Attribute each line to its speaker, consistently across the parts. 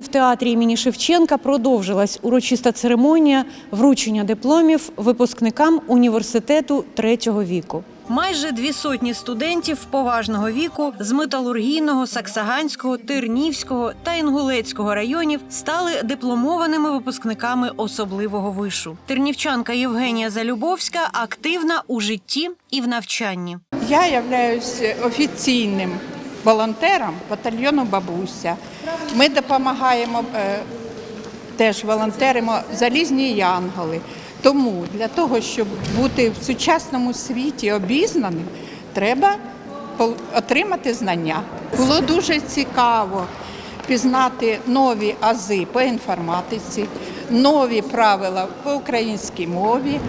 Speaker 1: В театрі імені Шевченка продовжилась урочиста церемонія вручення дипломів випускникам університету третього віку. Майже дві сотні студентів поважного віку з металургійного, саксаганського, тернівського та інгулецького районів стали дипломованими випускниками особливого вишу. Тернівчанка Євгенія Залюбовська активна у житті і в навчанні.
Speaker 2: Я являюсь офіційним волонтером батальйону Бабуся. Ми допомагаємо е, теж волонтеримо залізні янголи. Тому для того, щоб бути в сучасному світі обізнаним, треба отримати знання. Було дуже цікаво пізнати нові ази по інформатиці, нові правила по українській мові.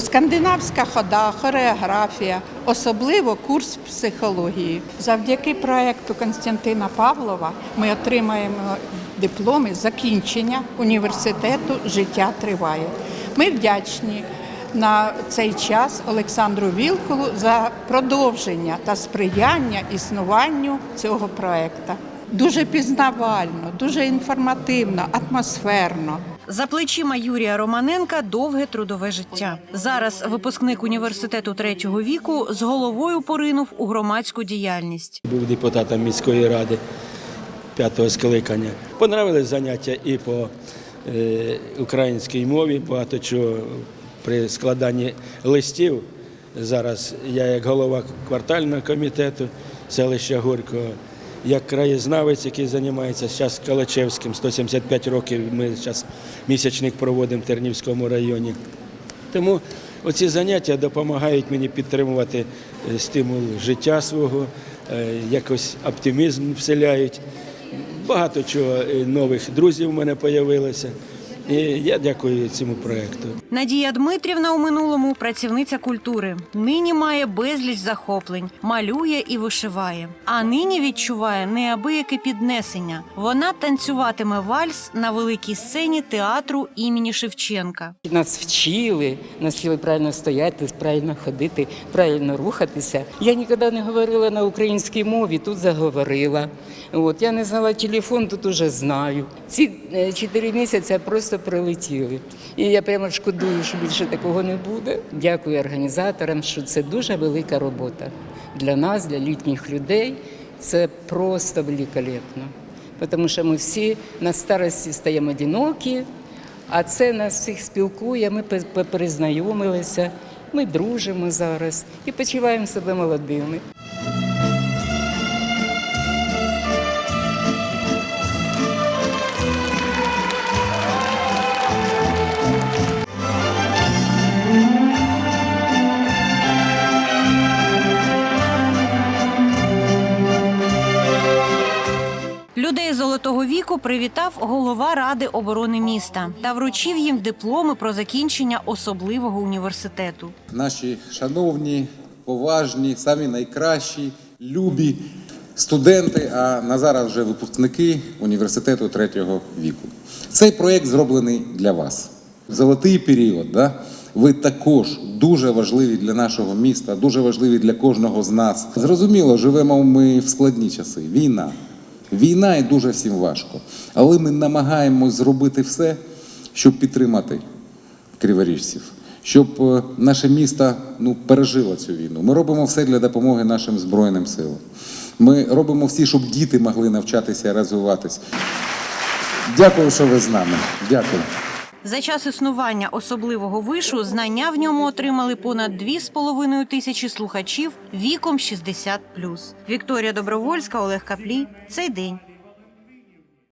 Speaker 2: Скандинавська хода, хореографія, особливо курс психології. Завдяки проекту Константина Павлова ми отримаємо дипломи закінчення університету Життя триває. Ми вдячні на цей час Олександру Вілкулу за продовження та сприяння існуванню цього проекту. Дуже пізнавально, дуже інформативно, атмосферно.
Speaker 1: За плечима Юрія Романенка довге трудове життя. Зараз випускник університету третього віку з головою поринув у громадську діяльність.
Speaker 3: Був депутатом міської ради п'ятого скликання. Понравились заняття і по е, українській мові, багато чого при складанні листів. Зараз я як голова квартального комітету селища Горького, як краєзнавець, який займається зараз Калачевським, 175 років. Ми зараз місячник проводимо в Тернівському районі. Тому оці заняття допомагають мені підтримувати е, стимул життя свого, е, якось оптимізм вселяють. Багато чого е, нових друзів у мене з'явилося. І я дякую цьому проєкту.
Speaker 1: Надія Дмитрівна у минулому працівниця культури. Нині має безліч захоплень, малює і вишиває. А нині відчуває неабияке піднесення. Вона танцюватиме вальс на великій сцені театру імені Шевченка.
Speaker 4: Нас вчили, нас вчили правильно стояти, правильно ходити, правильно рухатися. Я ніколи не говорила на українській мові, тут заговорила. От я не знала телефон, тут уже знаю. Ці е, чотири місяці просто прилетіли. І я прямо шкодую, що більше такого не буде. Дякую організаторам, що це дуже велика робота для нас, для літніх людей. Це просто великолепно. Тому що ми всі на старості стаємо одинокі, а це нас всіх спілкує. Ми пе- пе- перезнайомилися, ми дружимо зараз і почуваємо себе молодими.
Speaker 1: Людей золотого віку привітав голова ради оборони міста та вручив їм дипломи про закінчення особливого університету.
Speaker 5: наші шановні, поважні, самі найкращі, любі студенти, а на зараз вже випускники університету третього віку. Цей проєкт зроблений для вас. Золотий період, да? ви також дуже важливі для нашого міста, дуже важливі для кожного з нас. Зрозуміло, живемо ми в складні часи. Війна. Війна і дуже всім важко. Але ми намагаємось зробити все, щоб підтримати криворіжців, щоб е, наше місто ну, пережило цю війну. Ми робимо все для допомоги нашим Збройним силам. Ми робимо всі, щоб діти могли навчатися і. Дякую, що ви з нами. Дякую.
Speaker 1: За час існування особливого вишу знання в ньому отримали понад 2,5 тисячі слухачів віком 60+. Вікторія Добровольська, Олег Каплій. Цей день.